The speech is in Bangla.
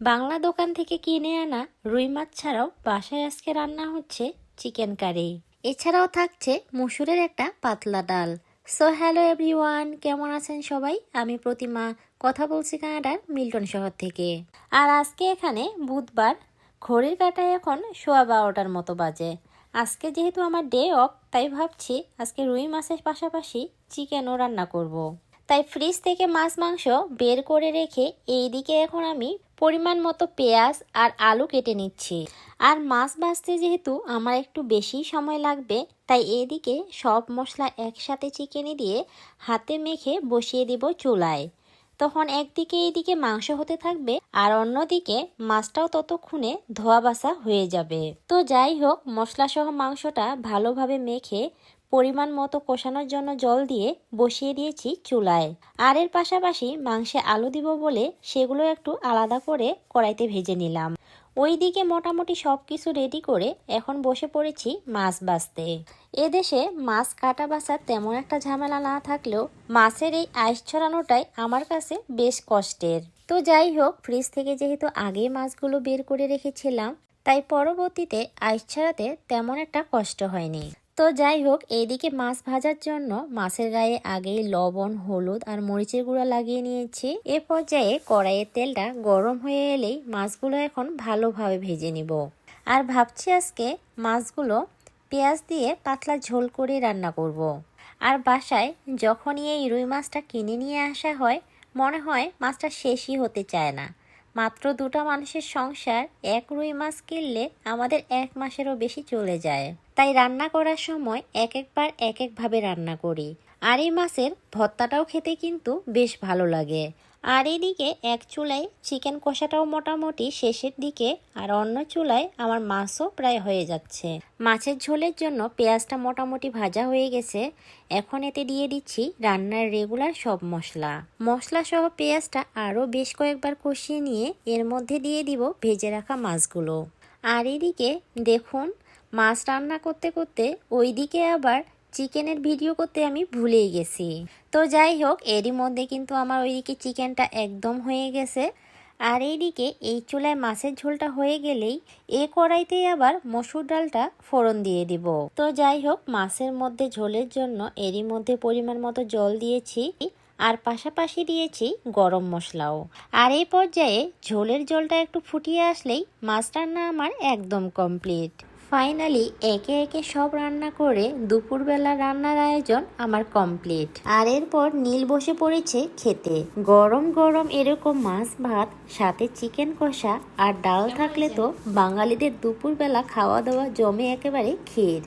বাংলা দোকান থেকে কিনে আনা রুই মাছ ছাড়াও বাসায় আজকে রান্না হচ্ছে চিকেন কারি। এছাড়াও থাকছে মুসুরের একটা পাতলা ডাল। সো হ্যালো এভরিওয়ান কেমন আছেন সবাই? আমি প্রতিমা, কথা বলছি কানাডার মিল্টন শহর থেকে। আর আজকে এখানে বুধবার, ঘড়ির কাটায় এখন সোয়া বারোটার মতো বাজে। আজকে যেহেতু আমার ডে অফ তাই ভাবছি আজকে রুই মাছের পাশাপাশি চিকেনও রান্না করব। তাই ফ্রিজ থেকে মাছ, মাংস বের করে রেখে এইদিকে এখন আমি পরিমাণ মতো পেঁয়াজ আর আলু কেটে নিচ্ছি। আর মাছ ভাজতে যেহেতু আমার একটু বেশি সময় লাগবে, তাই এদিকে সব মশলা একসাথে চিকেনে দিয়ে হাতে মেখে বসিয়ে দিব চুলায়। তখন একদিকে এইদিকে মাংস হতে থাকবে, আর অন্যদিকে মাছটাও ততক্ষণে ধোয়া বাসা হয়ে যাবে। তো যাই হোক মশলা সহ মাংসটা ভালোভাবে মেখে পরিমাণ মতো কষানোর জন্য জল দিয়ে বসিয়ে দিয়েছি চুলায়। আর এর পাশাপাশি মাংসে আলু দিব বলে সেগুলো একটু আলাদা করে কড়াইতে ভেজে নিলাম। ওইদিকে মোটামুটি সব কিছু রেডি করে এখন বসে পড়েছি মাছ বাছতে এদেশে মাছ কাটা বাছার তেমন একটা ঝামেলা না থাকলেও মাছের এই আইস ছড়ানোটাই আমার কাছে বেশ কষ্টের। তো যাই হোক ফ্রিজ থেকে যেহেতু আগে মাছগুলো বের করে রেখেছিলাম, তাই পরবর্তীতে আইস ছাড়াতে তেমন একটা কষ্ট হয়নি। তো যাই হোক এইদিকে মাছ ভাজার জন্য মাছের গায়ে আগেই লবণ, হলুদ আর মরিচের গুঁড়া লাগিয়ে নিয়েছি। এ পর্যায়ে কড়াইয়ের তেলটা গরম হয়ে এলেই মাছগুলো এখন ভালোভাবে ভেজে নিব। আর ভাবছি আজকে মাছগুলো পেঁয়াজ দিয়ে পাতলা ঝোল করে রান্না করব। আর বাসায় যখনই এই রুই মাছটা কিনে নিয়ে আসা হয়, মনে হয় মাছটা শেষই হতে চায় না। মাত্র দুটা মানুষের সংসার এক রুই মাছ কিনলে আমাদের এক মাসেরও বেশি চলে যায়। তাই রান্না করার সময় এক একবার এক একভাবে রান্না করি। আর এই মাছের ভর্তাটাও খেতে কিন্তু বেশ ভালো লাগে। আর এদিকে এক চুলায় চিকেন কষাটাও মোটামুটি শেষের দিকে আর অন্য চুলায় আমার মাছও প্রায় হয়ে যাচ্ছে। মাছের ঝোলের জন্য পেঁয়াজটা মোটামুটি ভাজা হয়ে গেছে। এখন এতে দিয়ে দিচ্ছি রান্নার রেগুলার সব মশলা। মশলা সহ পেঁয়াজটা আরও বেশ কয়েকবার কষিয়ে নিয়ে এর মধ্যে দিয়ে দিব ভেজে রাখা মাছগুলো। আর এদিকে দেখুন, মাছ রান্না করতে করতে ওইদিকে আবার চিকেনের ভিডিও করতে আমি ভুলেই গেছি। তো যাই হোক, এরই মধ্যে কিন্তু আমার ওইদিকে চিকেনটা একদম হয়ে গেছে। আর এইদিকে এই চুলায় মাছের ঝোলটা হয়ে গেলেই এ কড়াইতেই আবার মসুর ডালটা ফোড়ন দিয়ে দিব। তো যাই হোক, মাছের মধ্যে ঝোলের জন্য এরই মধ্যে পরিমাণ মতো জল দিয়েছি আর পাশাপাশি দিয়েছি গরম মশলাও। আর এই পর্যায়ে ঝোলের জলটা একটু ফুটিয়ে আসলেই মাছ রান্না আমার একদম কমপ্লিট। ফাইনালি একে একে সব রান্না করে দুপুরবেলা রান্নার আয়োজন আমার কমপ্লিট আর এরপর নীল বসে পড়েছে খেতে। গরম গরম এরকম মাছ, ভাত, সাথে চিকেন কষা আর ডাল থাকলে তো বাঙালিদের দুপুরবেলা খাওয়া দাওয়া জমে একেবারে ক্ষীর।